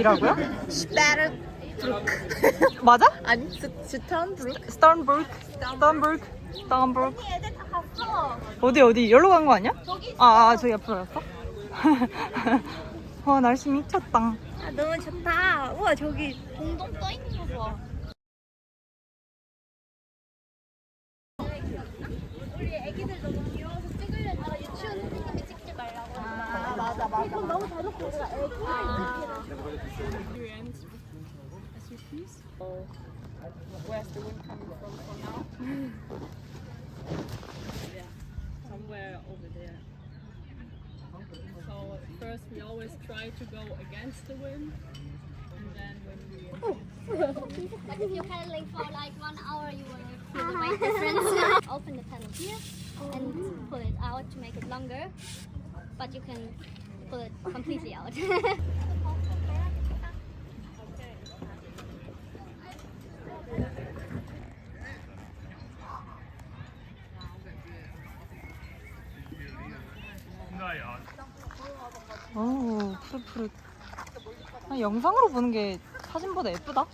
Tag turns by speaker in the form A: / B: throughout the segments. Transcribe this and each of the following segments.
A: 어디라고요?
B: 스타르브루크
A: 맞아?
B: 아니 스,
A: 스턴브루크 스턴브루크 스턴브루크
C: 애들 다 갔어.
A: 어디 어디 여기로 간 거 아니야? 아, 아 저기 앞으로 갔어? 와 날씨 미쳤다
C: 아 너무 좋다. 우와 저기 공동 떠 있는 거 봐. 우리 애기들 너무 귀여워서 찍으려고 아, 유치원 선생님이 찍지 말라고. 아 맞아 맞아. 이건 너무 대놓고 우리가 애기를 아.
D: Where's the wind coming from for now? yeah, somewhere over there. So first we always try to go against the wind, and then when we
C: But if you paddling for like one hour, you will feel the weight difference. Open the paddle here and pull it out to make it longer, but you can pull it completely out.
A: 푸릇푸릇 아, 영상으로 보는 게 사진보다 예쁘다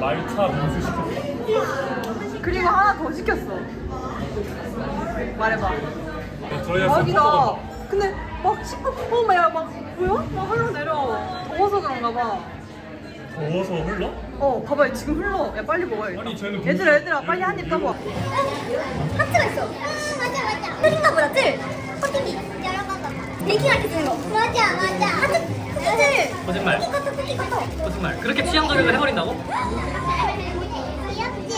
E: 말차 빙수 시켰어.
A: 그리고 하나 더 시켰어 말해봐
E: 저희가
A: 대박이다 근데 막 씻고 어머 야막 뭐야? 막 흘러 내려 더워서 그런가 봐
E: 더워서 흘러?
A: 어, 봐봐, 지금 흘러. 야, 빨리 먹어야겠다.
E: 아니, 쟤는
A: 얘들아, 얘들아, 빨리 한입 떠봐.
C: 하트가 있어. 맞아 맞아. 틀린가 보다 틀. 커팅이 여러 번 같아. 베이킹 할때 쓰는 거. 맞아 맞아. 하트 틀.
F: 거짓말. 거짓말. 그렇게 취향 저격을 해버린다고?
C: 귀엽지?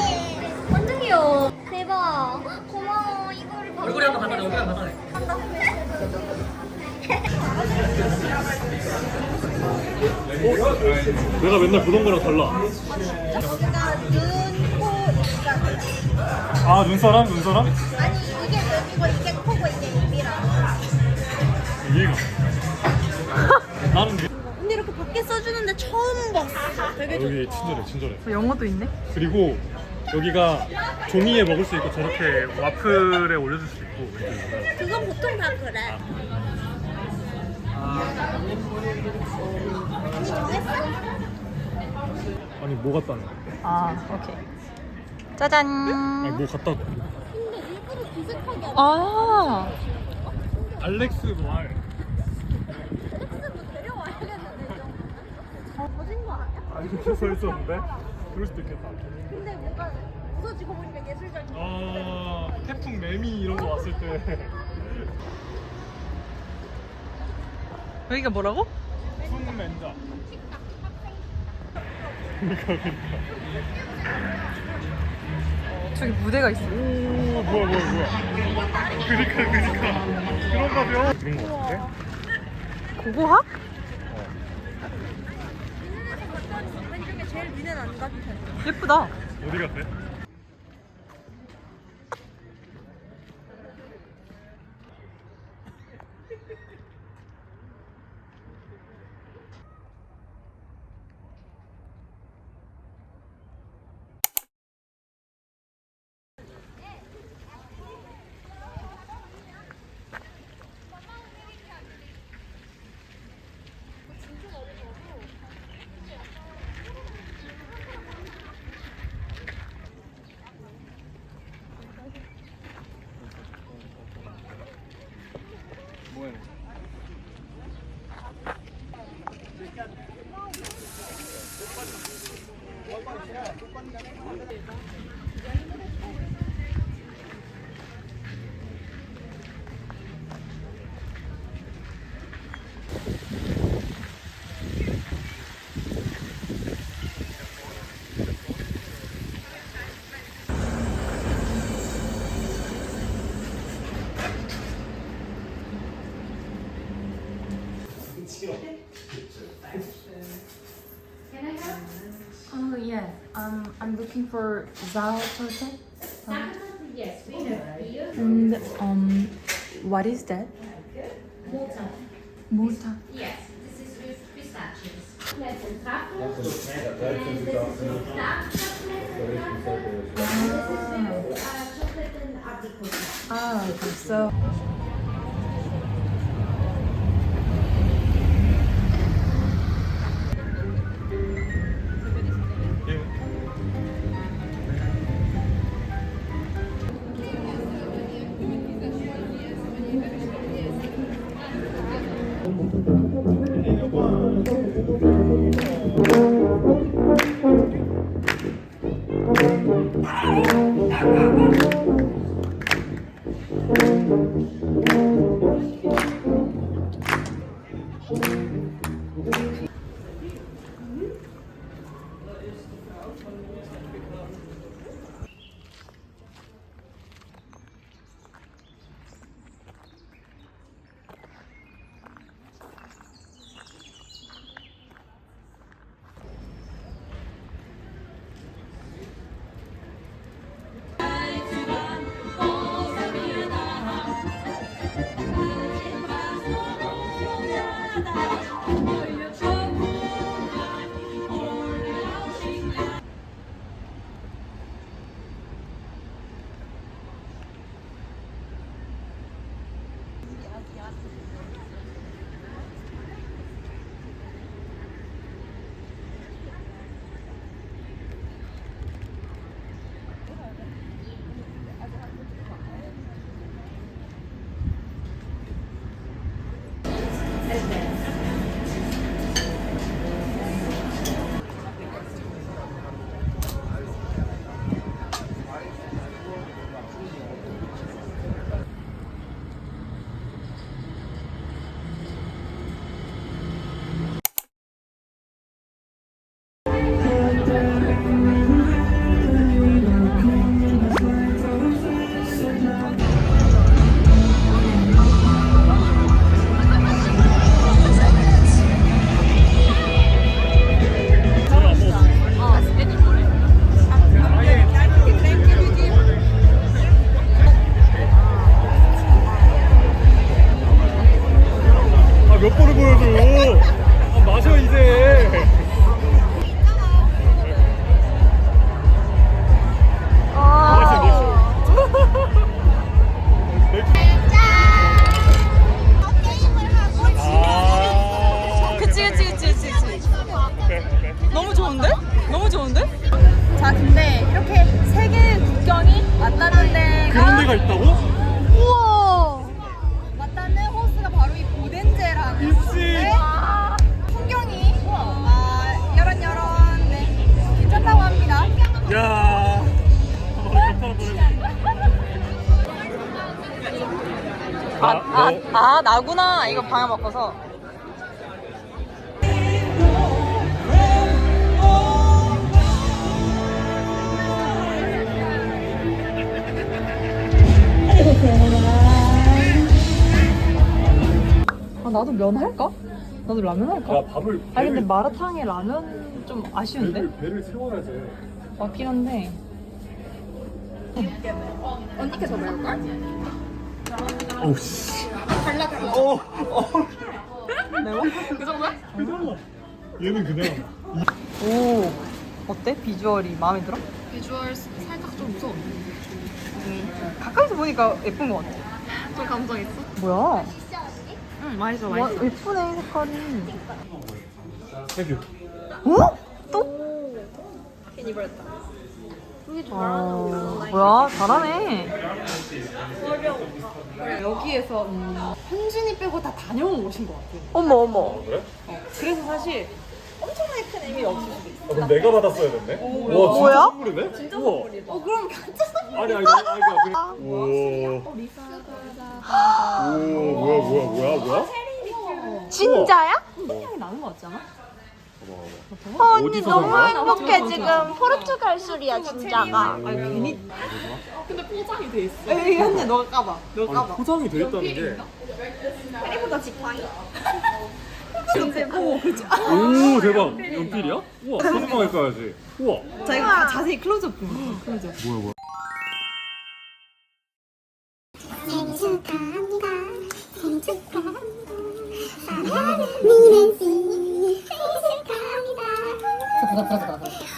C: 완전 귀여워. 대박. 고마워. 이거를 봐.
F: 얼굴에 한번 대. 얼굴에 한번 대.
E: 내가 맨날 보던 거랑 달라.
C: 여기가 눈, 코, 입가.
E: 아 눈사람? 눈사람?
C: 아니 이게 눈이고 이게 코고 이게 입이라고.
E: 이해가. 나는 이-
C: 이렇게 써주는데 처음 봤어. 되게
E: 여기 친절해 친절해.
A: 영어도 있네?
E: 그리고 여기가 종이에 먹을 수 있고 저렇게 와플에 올려줄 수 있고 이렇게.
C: 그건 보통 다 그래. 언니 정했어?
E: 아니 뭐 갖다 놔?
A: 아, 오케이. 짜잔.
E: 아니 뭐 갖다 놔?
C: 근데 일부러 비슷하게 안
A: 아,
E: 알렉스 말.
C: 뭐 데려와야겠는데 좀. 거진 거 아
E: 이렇게 서 있었는데? 그럴 수도 있겠다.
C: 근데 뭔가 부서지고 보니까 예술적인.
E: 아 태풍 매미 이런 거 왔을 때
A: 여기가 뭐라고?
E: 풍맨자.
A: 저기 무대가 있어.
E: 오 뭐야 뭐야 뭐야. 그니까 그니까. 그런가 봐. 그런 거 같은데?
A: 고고학? 예쁘다.
E: 어디 갔대?
G: Looking for Zao torte.
H: Yes, we have here.
G: And um, what is that?
H: Malta.
G: Morta.
H: Yes, this is with pistachios. Chocolate and truffles. And this is with dark chocolate and truffles. And this is with uh, chocolate and apricot.
G: Ah, okay. So.
A: えっ? 나구나 이거 방에 먹어서 아 나도 면 할까? 나도 라면 할까?
E: 야 밥을
A: 아니 근데 마라탕에 라면 좀 아쉬운데?
E: 배를, 배를 세워야지
A: 맞긴 한데
E: 어우 씨 어, 어.
A: 매워? 그 정도야?
E: 그냥 얘는 그냥
A: 오 어때? 비주얼이 마음에 들어?
G: 비주얼 살짝 좀 무서워.
A: 가까이서 보니까 예쁜 것 같아
G: 좀 감정 있어?
A: 뭐야?
G: 응, 맛있어,
A: 와 예쁘네 색깔이
E: 해뷰
A: 어? 또? 괜히 버렸다 어, 뭐야 잘하네 여기에서 음, 현진이 빼고 다 다녀온 곳인 것 같아 어머 어머
E: 그래?
A: 그래서 사실 엄청나게 큰 의미 없을 수도 있어
E: 아, 그럼 내가 받았어야 됐네? 와
A: 뭐야?
E: 진짜 선물이네? 진짜 선물이다
A: 어 그럼 가짜 선물
E: 아니 아니 아니 아니 그냥 오. 오 뭐야 뭐야 뭐야 뭐야?
A: 진짜야? 향이 나는 것 같지 않아?
E: 언니 너무
A: 행복해 지금 포르투갈 술이야 진짜가 아니 괜히
G: 근데 포장이 돼 있어.
A: 에이 현재 너가 까봐 너가
E: 아니,
A: 까봐
E: 포장이 돼 있다는 게
A: 해리보다 지팡이 오, 그치.
E: 오 대박. 연필이야? 우와 사진만 가야지. 우와.
A: 자, 이거 다 자세히 클로즈업 좀. 클로즈업.
E: 뭐야 뭐야.
F: 생일 축하합니다. 생일 축하합니다. 사랑하는 미랜씨 थोड़ा थोड़ा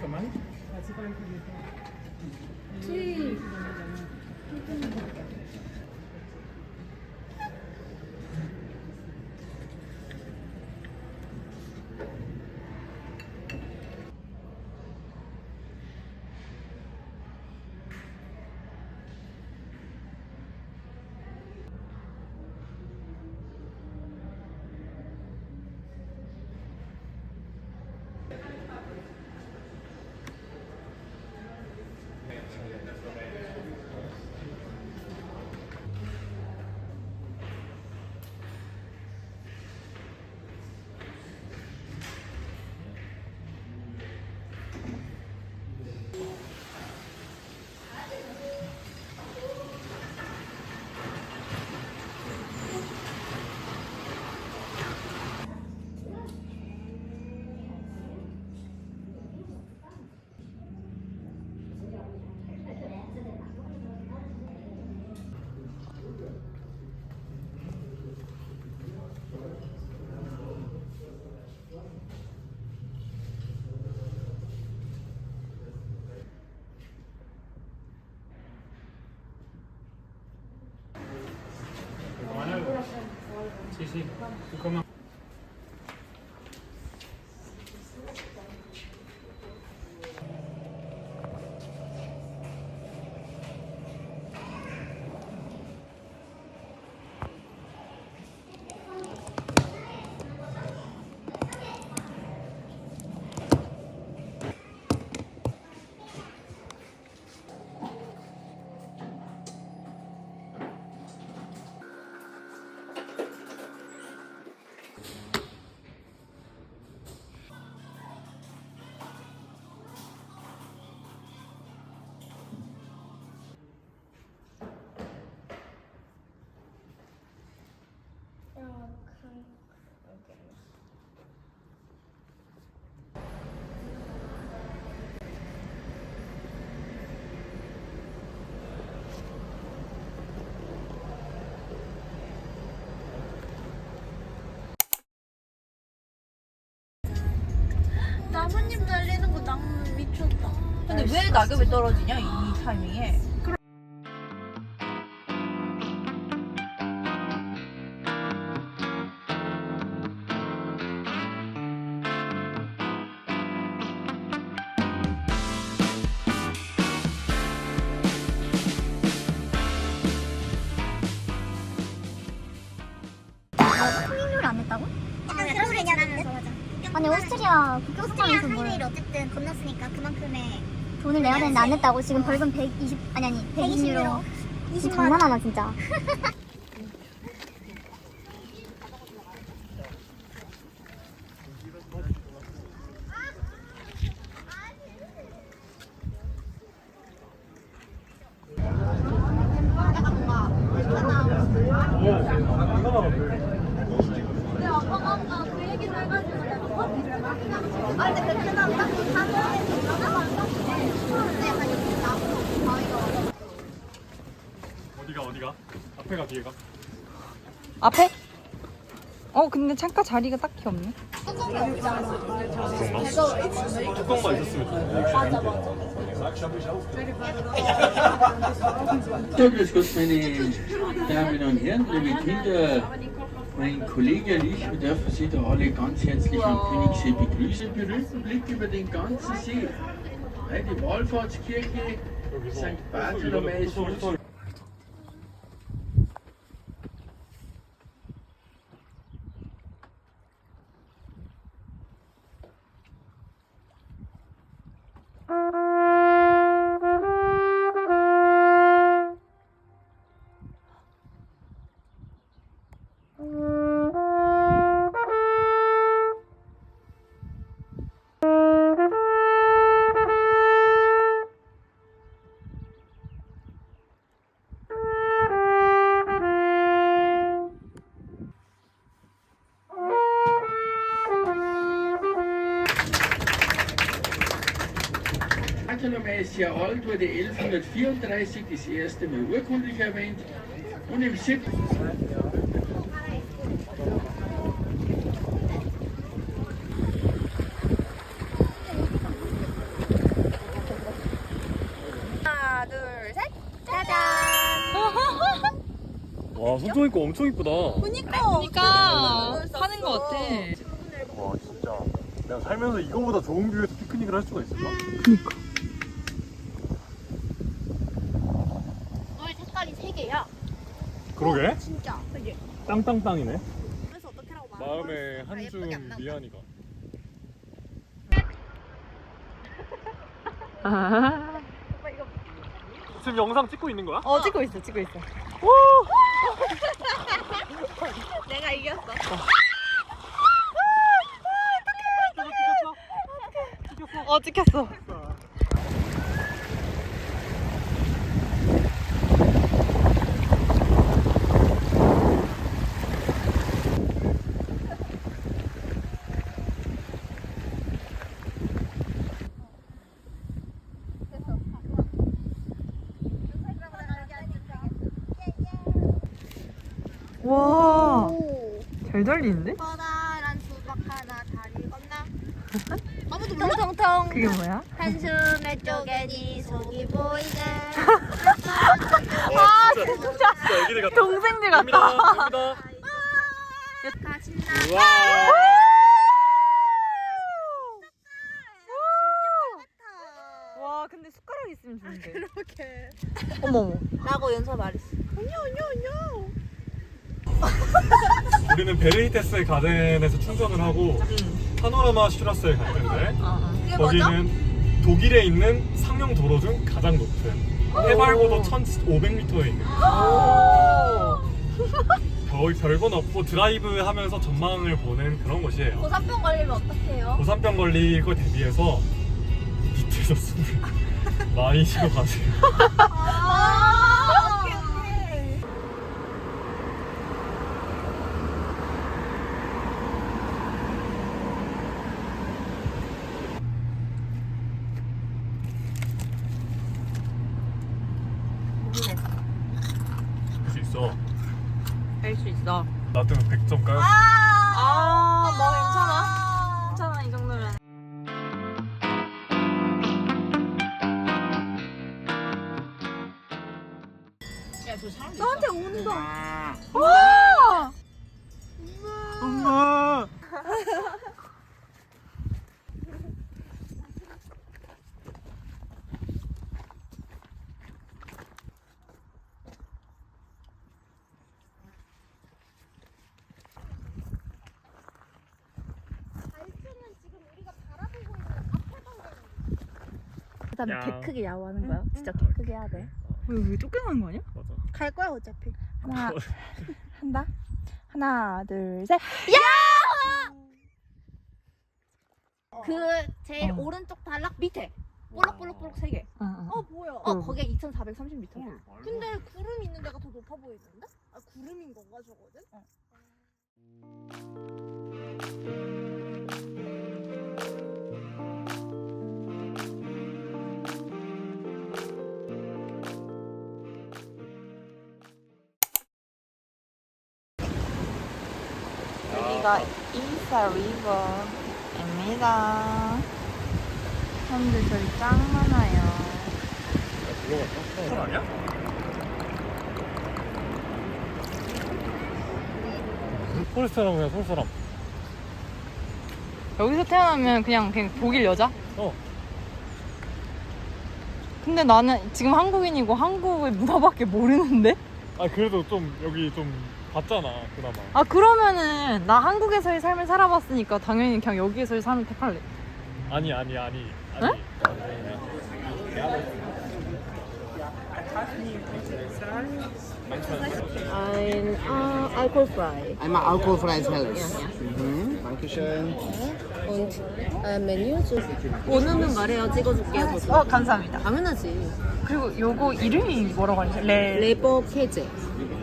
F: for
E: money? C'est commun.
A: 왜 낙엽이 떨어지냐 이 타이밍에?
C: 통행료를 안 냈다고? 약간 그런 소리냐면서 맞아. 아니 오스트리아 국경선에서 뭘 어쨌든 건넜으니까 그만큼의 돈을 내야 되는데 안 냈다고? 지금 벌금 120 아니 아니 120유로 20만 장난하나 진짜
E: 어디가 어디가? 앞에가 뒤에가?
A: 앞에? 어 근데 창가 자리가 딱히 없네.
E: 뚜껑만 있었으면
I: grüß Gott, meine Damen und Herren, liebe Kinder, mein Kollege und ich, dürfen Sie da alle ganz herzlich am Königssee begrüßen. Berühmten Blick über den ganzen See. Die Wallfahrtskirche, St. Bartholomäus Jahr alt wurde 1134 das erste Mal urkundlich erwähnt und im 7.
A: 하나 둘 셋.
E: 와 손정 있고 엄청 이쁘다.
A: 그니까. 그니까 하는 거 같아.
E: 와 진짜. 내가 살면서 이거보다 좋은 뷰에서 피크닉을 할 수가 있을까?
C: 물 3개야
E: 그러게.
C: 진짜
E: 땅땅땅이네.
C: 그래서 어떻게 하라고
E: 마음에 한 줌 미안이가. 지금 영상 찍고 있는 거야?
A: 어 찍고 있어 찍고 있어. 내가 이겼어. 어 찍혔어. 와. 잘 달리는데?
C: 커다란 수박 하나 다리 건나 아무도 몰라 통통
A: 그게 뭐야?
C: 한숨에 쪼개 네 속이 보이네
A: 아
E: 진짜 애기들 같다.
A: 동생들
E: 갑니다.
A: 같다.
E: 갑니다.
C: 다 신나
E: 우와.
A: 와 근데 숟가락 있으면 좋은데. 그렇게. 어머 어머. 라고 연서 말했어.
E: 우리는 베르니테스 가든에서 충전을 하고 파노라마 슈라스에 갈 텐데 거기는 독일에 있는 상용 도로 중 가장 높은 해발고도 1,500m에 있는 거의 별건 없고 드라이브 하면서 전망을 보는 그런 곳이에요.
C: 고산병 걸리면 어떡해요?
E: 고산병 걸릴 거 대비해서 밑에서 숨을 많이 쉬고 가세요.
C: 아
A: 그다음에
E: 야.
A: 개 크게 야호하는 거야. 진짜 개 크게 해야 돼. 왜, 왜 쫓겨나는 거 아니야?
E: 맞아.
A: 갈 거야 어차피. 하나 한다. 하나 둘 셋.
C: 그 제일 오른쪽 단락 밑에 볼록볼록볼록 세 개.
A: 어 뭐야?
C: 어 거기가 2,430m.
A: 근데 구름 있는 데가 더 높아 보이는데? 아 구름인 건가 저거는? 여기가 인사 리버입니다. 사람들 저기 짱 많아요.
E: 선 아니야? 서울 사람이야 서울 사람.
A: 여기서 태어나면 그냥 그냥 독일 여자?
E: 어.
A: 근데 나는 지금 한국인이고 한국의 문화밖에 모르는데?
E: 아 그래도 좀 여기 좀 봤잖아 그나마.
A: 아 그러면은 나 한국에서의 삶을 살아봤으니까 당연히 그냥 여기에서의 삶을 택할래.
E: 아니 아니 아니 아니.
J: Ein äh, Alkoholfrei.
K: Einmal alkoholfreies Helles. Mhm, Dankeschön.
J: Und äh, Menü 좀 원하면 말해요. 찍어줄게요. 저도.
A: 어 감사합니다.
J: 당연하지.
A: 그리고 요거 이름이 뭐라고 하지? 레
J: 레버 캐제.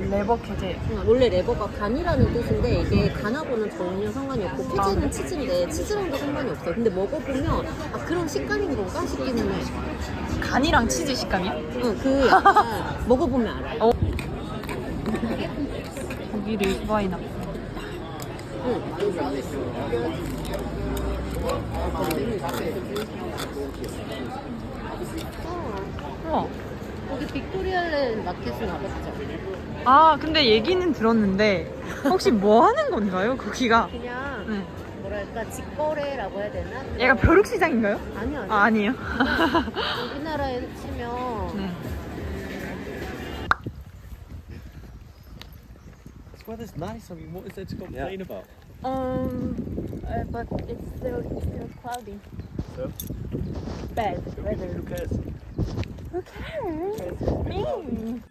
A: 레버 캐제.
J: 어, 원래 레버가 간이라는 뜻인데 이게 간하고는 전혀 상관이 없고 캐제는 치즈인데 치즈랑도 상관이 없어요. 근데 먹어보면 아 그런 식감인 건가 싶기는 해.
A: 간이랑 치즈 식감이야?
J: 어, 그 약간 먹어보면 알아요.
A: 고기를 이바이나. 우와.
J: 거기 빅토리아랜 마켓은 알았죠?
A: 아 근데 얘기는 들었는데 혹시 뭐 하는 건가요? 거기가?
J: 그냥
A: 네.
J: 뭐랄까 직거래라고 해야 되나?
A: 얘가 벼룩시장인가요?
J: 아니요 아니요.
A: 아 아니에요.
J: 우리나라에 치면
A: 네.
K: This weather's nice. I mean, what is there to complain about?
A: Um, uh, but it's still it's still cloudy.
K: So?
A: Bad weather.
K: Who cares?
A: Who cares? Me.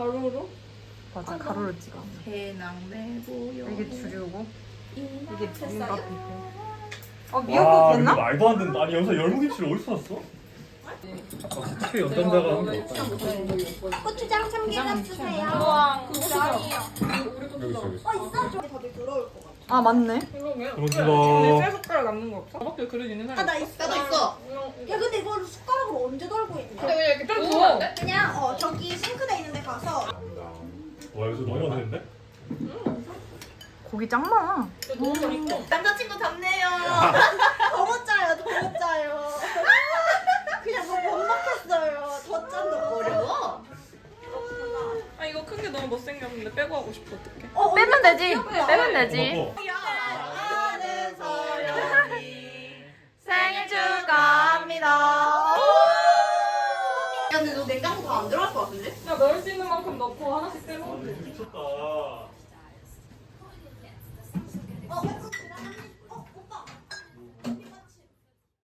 D: 가로로?
A: 맞아 가로로 찍어. 이게 주려고 이게 비빔밥이고. 어 미역국 됐나?
E: 말도 안 된다. 아니 여기서 열무김치를 어디서 샀어? 최 연단자가 한 게.
C: 고추장 참기름 주세요.
E: 여기 있어 여기 있어.
A: 아 맞네.
E: 그렇습니다.
D: 숟가락 남는 거 없어? 가볍게 그릇 있는 사람
C: 나 있어. 나도 있어. 야 근데 이걸 숟가락으로 언제 덜고 있냐?
D: 이렇게 좀?
C: 그냥 어 저기 싱크대 있는데 가서
E: 와 여기서 너무 맛있는데?
A: 고기 짱 많아.
C: 남자친구 답네요. 더못 짜요, 더못 짜요. 그냥 뭐못 먹겠어요. 더 짠다 어려워.
D: 아 이거 큰 게 너무 못생겼는데 빼고 하고 싶어 어떡해
C: 어,
A: 빼면 되지. 빼면 되지.
E: 먹어.
C: 아는 서연이
A: 생일 축하합니다.
D: 그냥 넣을 수 있는 만큼 넣고 하나씩 떼고. 아,
E: 미쳤다. 어,